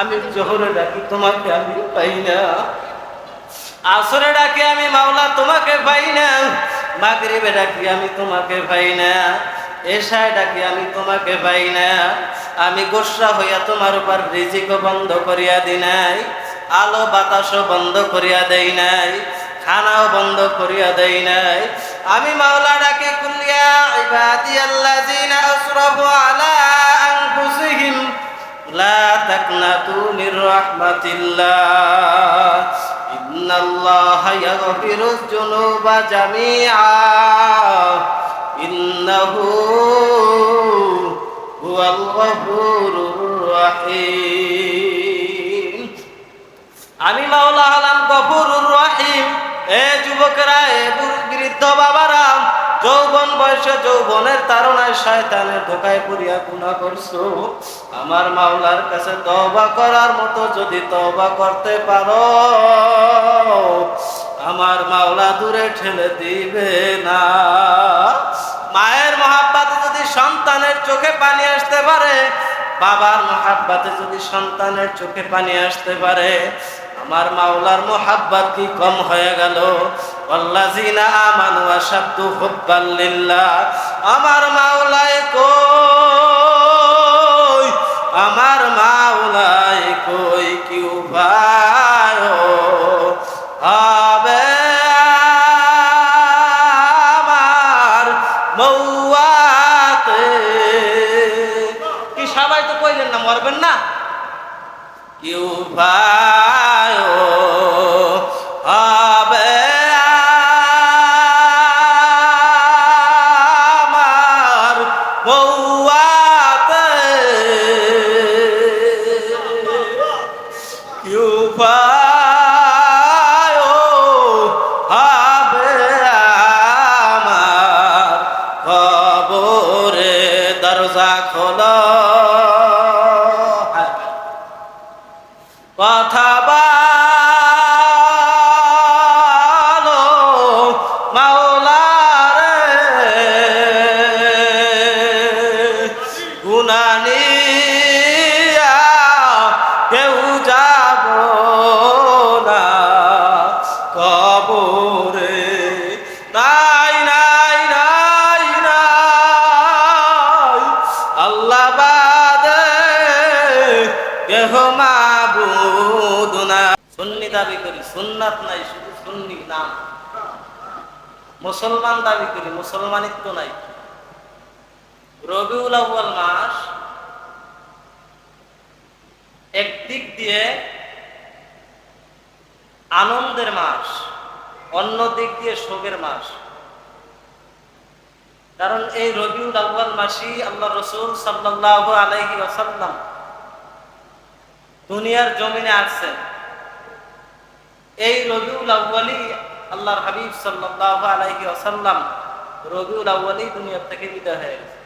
আমি জোহরে ডাকি, তোমাকে আমি পাই না। আসরে ডাকি আমি মাওলা, তোমাকে পাই না। মাগরিবে ডাকি আমি তোমাকে পাই না। এশায় ডাকি আমি তোমাকে পাই না। আমি গোসা হইয়া তোমার উপর রিজিকও বন্ধ করিয়া দি নাই, আলো বাতাসও বন্ধ করিয়া দেই নাই, খানাও বন্ধ করিয়া দেই নাই। আমি মাওলা ডাকি, কুলিয়া ইবাদি আল্লাযিনা আসরাফু আলা আনফুসিহিম, লা তাকনাতু মির রাহমাতিল্লাহ ইন্নাল্লাহা ইয়াগফিরুয যুনুবা জামিআ ইন্নাহু হুয়াল গফুরুর রহিম আমি মাওলা হলাম গফুরুর রহিম। এ যুবকেরা, এ বৃদ্ধ বাবারা বয়সে যৌবনের তারণায় শয়তানের ধোকায় পড়িয়া গুণা করছ। আমার মাওলার কাছে তওবা করার মতো যদি তওবা করতে পারো, আমার মাওলা দূরে ঠেলে দিবে না। মায়ের মহাব্বাতে যদি সন্তানের চোখে পানি আসতে পারে, বাবার মহাব্বাতে যদি সন্তানের চোখে পানি আসতে পারে, আমার মাওলার মোহাব্বত কি কম হয়ে গেল? আল্লাযিনা আমানু আশাদ্দু হুব্বান লিল্লাহ। আমার মাওলায় কই? আমার মাওলায় কই কি উপায় হবে আমার মৌয়াতে। কি সবাই তো কইলেন না, মরবেন না? কেউ ভাই Allah. সুন্নি দাবি করি, সুন্নাত নাই, শুধু সুন্নি নাম। মুসলমান দাবি করি, মুসলমানিত্ব নাই। রবিউল আউ্বাল মাস একদিক দিয়ে আনন্দের মাস, অন্য দিক দিয়ে শোকের মাস। কারণ এই রবিউল আউ্বাল মাসই আল্লাহ রসুল সাল্লাহ আলাইহি ওয়াসাল্লাম দুনিয়ার জমিনে আসছেন এই রবিউল আউ্বালি আল্লাহর হাবিব সাল্লাহ আলাইহি ওয়াসাল্লাম রবিউল আউ্বালি দুনিয়ার থেকে বিদায় হয়ে গেছে।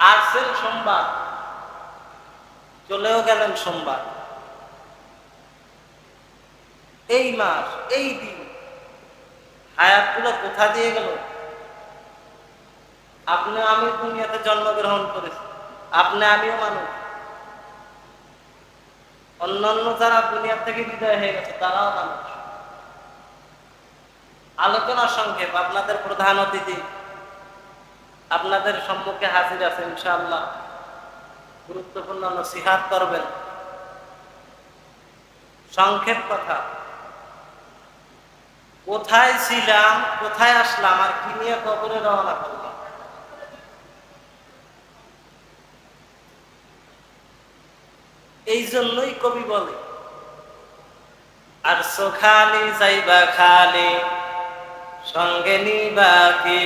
আসছেন সোমবার, চলেও গেলেন সোমবার। এই মাস, এই দিন, হায়াতগুলো কোথা দিয়ে গেল? আপনি আমি দুনিয়াতে জন্মগ্রহণ করেছি। আপনি আমিও মানুষ। অন্যান্য যারা দুনিয়ার থেকে বিদায় হয়ে গেছে, তারাও মানুষ। আলোচনা সংক্ষেপ, আপনাদের প্রধান অতিথি। আপনাদের সম্মুখে হাজির আছে, ইনশাআল্লাহ। গুরুত্বপূর্ণ নসিহাত করবেন। সংক্ষেপ কথা। কোথায় ছিলাম, কোথায় আসলাম, আর কি নিয়ে কবরে রওনা করলাম? এই জন্যই কবি বলে, আর খালি যাইবা খালি, সঙ্গে নিবা কি?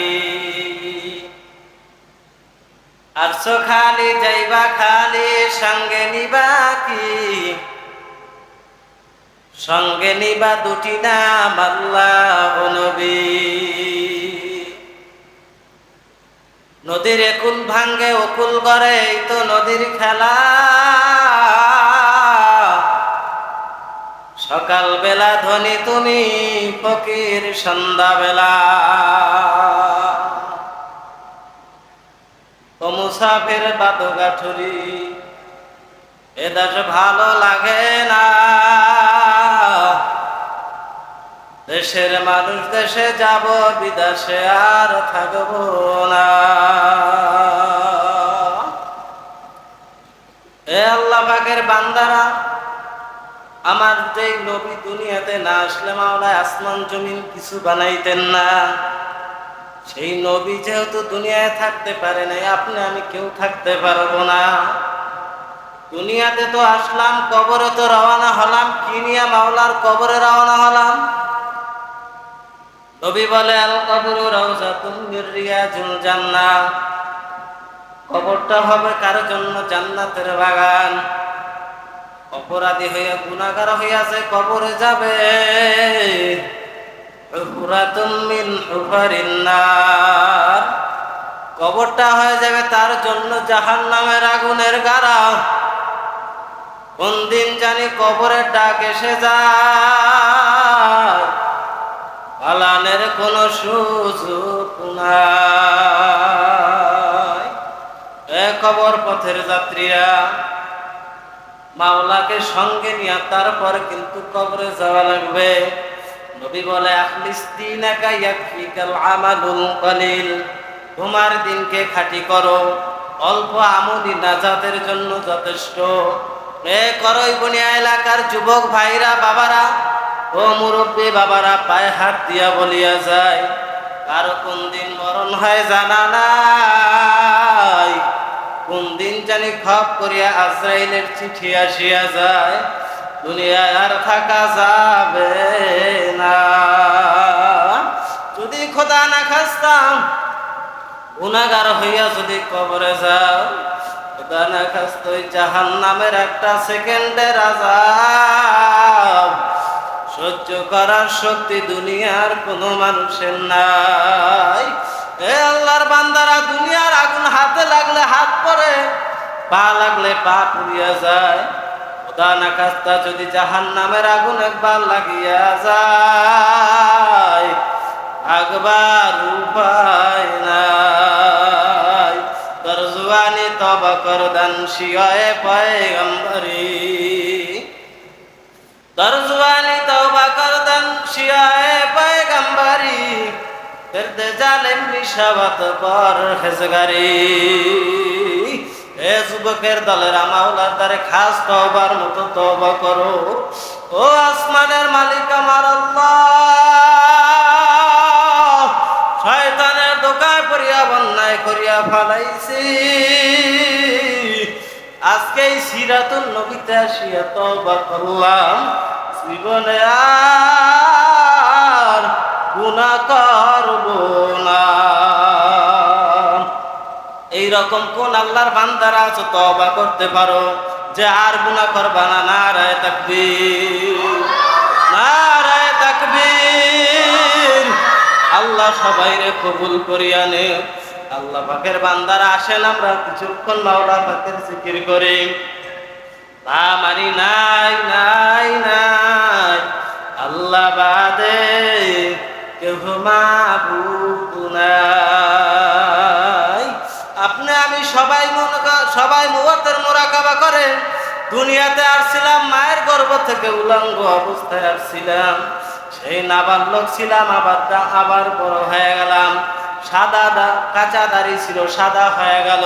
আর খালি যাইবা খালি, সঙ্গে নিবা কি? সঙ্গে নিবা দুটি নাম আল্লাহ নবী। নদীর একুল ভাঙ্গে অকুল গড়ে তো নদীর খেলা। সকাল বেলা ধনী তুমি, ফকির সন্ধ্যা বেলা ও মুসাফের বাদগাঠুরি, এ দেশে ভালো লাগে না। দেশের মানুষ দেশে যাব, বিদেশে আর থাকব না। এ আল্লাহ বান্দারা আমার যেই নবী দুনিয়াতে না আসলে মাওলায় আসমান, জমিন কিছু বানাইতেন না। সেই নবী যেহেতু দুনিয়ায় থাকতে পারে নাই, আপনি, আমি কেউ থাকতে পারব না। দুনিয়াতে তো আসলাম, কবরে তো রওনা হলাম, কি নিয়ে মাওলার কবরে রওনা হলাম? নবী বলে, আল কবরু জান্নাহ। কবরটা হবে কারও জন্য জান্নাতের বাগান। অপরাধী হইয়া গুণাগার হইয়াছে, কবরে যাবে। কবরটা হয়ে যাবে তার জন্য জাহান নামের আগুনের গারা কোন দিন জানি কবরের ডাক এসে যায়। পালানের কোন সুযোগ নাই। কবর পথের যাত্রীরা মাওলাকে সঙ্গে নিয়ে, তারপর কিন্তু কবরে যাওয়া লাগবে। নবী বলে, আখলিস দিনাকা ইয়াকফিকাল আমালুল কলিল। তোমার দিনকে খাঁটি করো। অল্প আমলি নাজাতের জন্য যথেষ্ট। এ করই বনিয়া এলাকার যুবক ভাইরা, বাবারা। ও মুরব্বী বাবারা, পায়ে হাত দিয়া বলিয়া যায়, কারও কোন দিন মরণ হয় জানা নাই। কোন দিন জানি খপ করিয়া আজরাইলের চিঠি আসিয়া যায়, দুনিয়ায় আর থাকা যাবে না। যদি খোদা না খাস্তাম গুণাগার হইয়া যদি কবরে যাও, খোদা না খাস্ত জাহান নামের একটা সেকেন্ডের আজাব সহ্য করার শক্তি দুনিয়ার কোনো মানুষের নাই। এ আল্লাহর বান্দারা, দুনিয়ার আগুন হাতে লাগলে হাত পরে, পা লাগলে পা পুড়িয়া যায়। যদি জাহান নামের আগুন একবার লাগিয়া যায় একবার উপায় নাই। দরজুয়ানি তবা করদান, শিয়ায় পয়গম্বরী। দরজওয়ালি জালেম পর হেজগারি। এ যুবকের দলের মাওলার দ্বারে খাস তওবার মতো তওবা করো। ও আসমানের মালিক আমার শয়তানের দোকায় পড়িয়া বন্যায় করিয়া ফালাইছি। আজকে এই সিরাতুল নবীতে আসিয়া তওবা করলাম। জীবনে আর গুনাহ করব এই রকম কোন আল্লাহর বান্দারা আছো, তওবা করতে পারো। যে আর গুনাহ করবা না, নারায়ে তাকবীর নারায়ে তাকবীর। আল্লাহ সবাইরে কবুল করিয়া নে। আল্লাহ পাকের বান্দারা আসেন, আমরা কিছুক্ষণ মাওলা পাকের জিকির করি। তা মারি নাই নাই নাই। আল্লাহ বাদে কেহ মাবুদ সবাই মুয়াতের মোরাকাবা করে। দুনিয়াতে আসছিলাম, মায়ের গর্ভ থেকে উলঙ্গ অবস্থায় আসছিলাম। সেই নাবালক ছিলাম, আবার আবার বড় হয়ে গেলাম। সাদা কাঁচা দাড়ি ছিল, সাদা হয়ে গেল।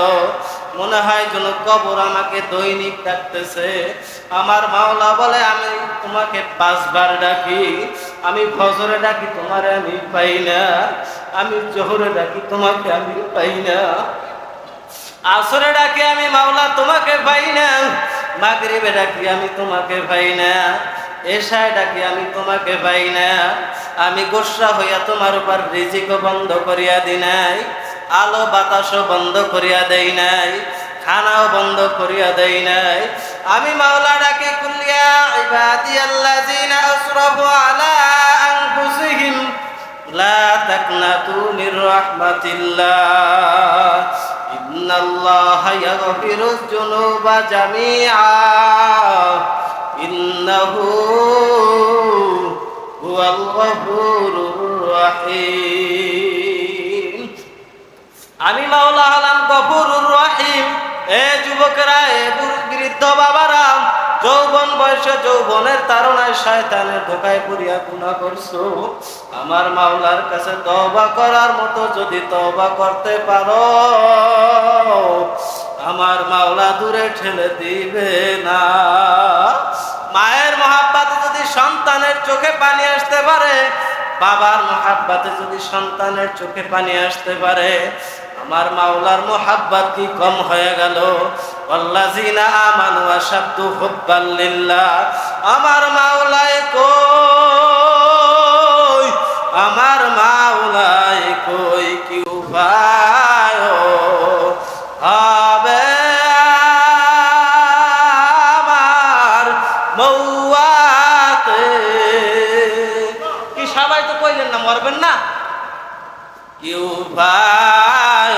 মনে হয় যেন কবর আমাকে দৈনিক ডাকতেছে। আমার মাওলা বলে, আমি তোমাকে পাঁচবার ডাকি। আমি ফজরে ডাকি, তোমারে আমি পাই না। আমি জোহরে ডাকি, তোমাকে আমি পাই না। আসরে ডাকে আমি, মাওলা, তোমাকে পাই না। মাগরিবে ডাকি আমি, তোমাকে পাই না। এশায় ডাকি আমি, তোমাকে পাই না। আমি গোসা হইয়া তোমার উপর রিজিক বন্ধ করিয়া দি নাই। আলো বাতাসও বন্ধ করিয়া দেই নাই। খানাও বন্ধ করিয়া দেই নাই। আমি, মাওলা, ডাকি, কুলিয়া ইবাদিয়াল্লাযিনা আসরাফু আলা আনফুসিহিম, লা তাকনাতু মির রাহমাতিল্লাহ। إن الله يغفر الذنوب جميعا إنه هو الغفور الرحيم আমি মাওলা হলাম গফুরুর রহিম এ যুবকেরা এ বুড়- বৃদ্ধ বাবারা যৌবন বয়সে যৌবনের তারণায় শয়তানের ধোকায় পড়িয়া গুণা করছ। আমার মাওলার কাছে তওবা করার মতো যদি তওবা করতে পারো, আমার মাওলা দূরে ঠেলে দিবে না। মায়ের মহাব্বাতে যদি সন্তানের চোখে পানি আসতে পারে, বাবার মহাব্বাতে যদি সন্তানের চোখে পানি আসতে পারে, আমার মাওলার মোহাব্বত কি কম হয়ে গেল? আল্লাযিনা আমানু আশাদ্দু হুব্বান লিল্লাহ। আমার মাওলায় কই? আমার মাওলায় কই কি উপায় হবে আমার মৌয়াতে। কি সবাই তো কইলেন না, মরবেন না? কি উপায়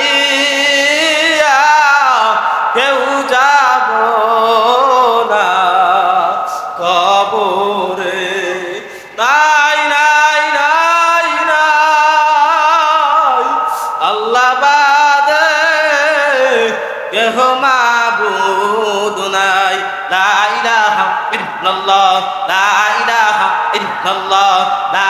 গুনানিয়া কেউ যাব না। কবরে নাই নাই নাই নাই। আল্লাহ বাদে কেহ মাবুদ নাই। লা ইলাহা ইল্লাল্লাহ, লা ইলাহা ইল্লাল্লাহ, লা